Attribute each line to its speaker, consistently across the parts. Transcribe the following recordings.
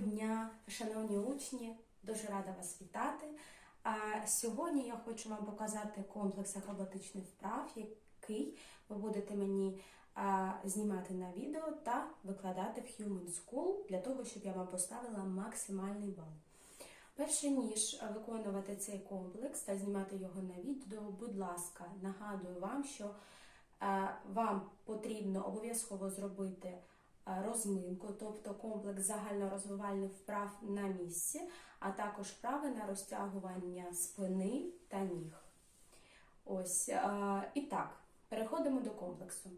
Speaker 1: дня, шановні учні! Дуже рада вас вітати. Сьогодні я хочу вам показати комплекс акробатичних вправ, який ви будете мені знімати на відео та викладати в Human School для того, щоб я вам поставила максимальний бал. Перше ніж виконувати цей комплекс та знімати його на відео, будь ласка, нагадую вам, що вам потрібно обов'язково зробити розминку, тобто комплекс загальнорозвивальних вправ на місці, а також вправи на розтягування спини та ніг. Ось е, і так, переходимо до комплексу.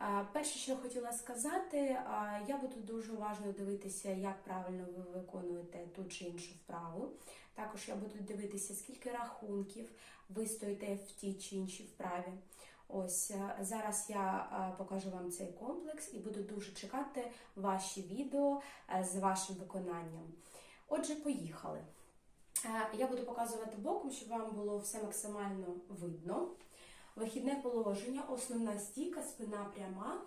Speaker 1: Е, Перше, що я хотіла сказати, е, я буду дуже уважно дивитися, як правильно ви виконуєте ту чи іншу вправу. Також я буду дивитися, скільки рахунків ви стоїте в тій чи іншій вправі. Ось е, зараз я е, покажу вам цей комплекс і буду дуже чекати ваші відео е, з вашим виконанням. Отже, поїхали. Я буду показувати боком, щоб вам було все максимально видно. Вихідне положення, основна стійка, спина пряма.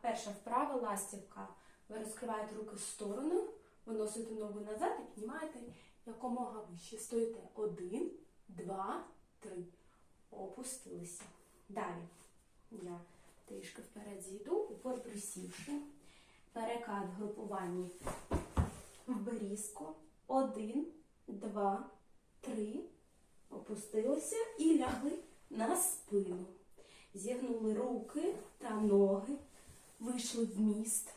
Speaker 1: Перша вправа ластівка. Ви розкриваєте руки в сторону, виносите ногу назад і піднімаєте якомога вище. Стоїте один. Опустилися. Далі. Я трішки вперед зійду, упор присівши. Перекат в групуванні в берізку. Один, два, три. Опустилися і лягли на спину. Зігнули руки та ноги, вийшли в міст.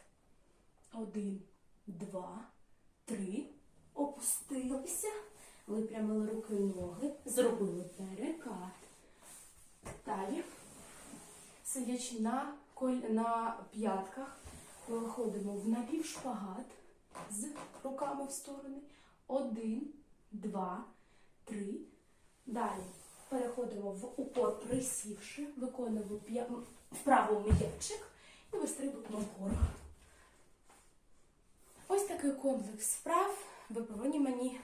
Speaker 1: Один, два, три. Опустилися, випрямили руки ноги, зробили. Далі, сидячи на, на п'ятках, виходимо в напівшпагат з руками в сторони. Один, два, три. Далі переходимо в упор, присівши, виконуємо вправо м'ячик і вистрибуємо вгору. Ось такий комплекс вправ ви повинні мені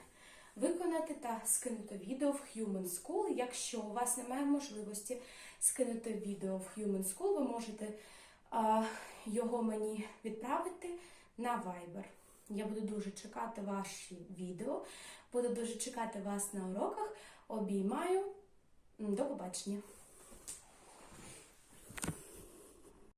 Speaker 1: виконати та скинути відео в Human School. Якщо у вас немає можливості скинути відео в Human School, ви можете його мені відправити на Viber. Я буду дуже чекати ваші відео, буду дуже чекати вас на уроках. Обіймаю. До побачення!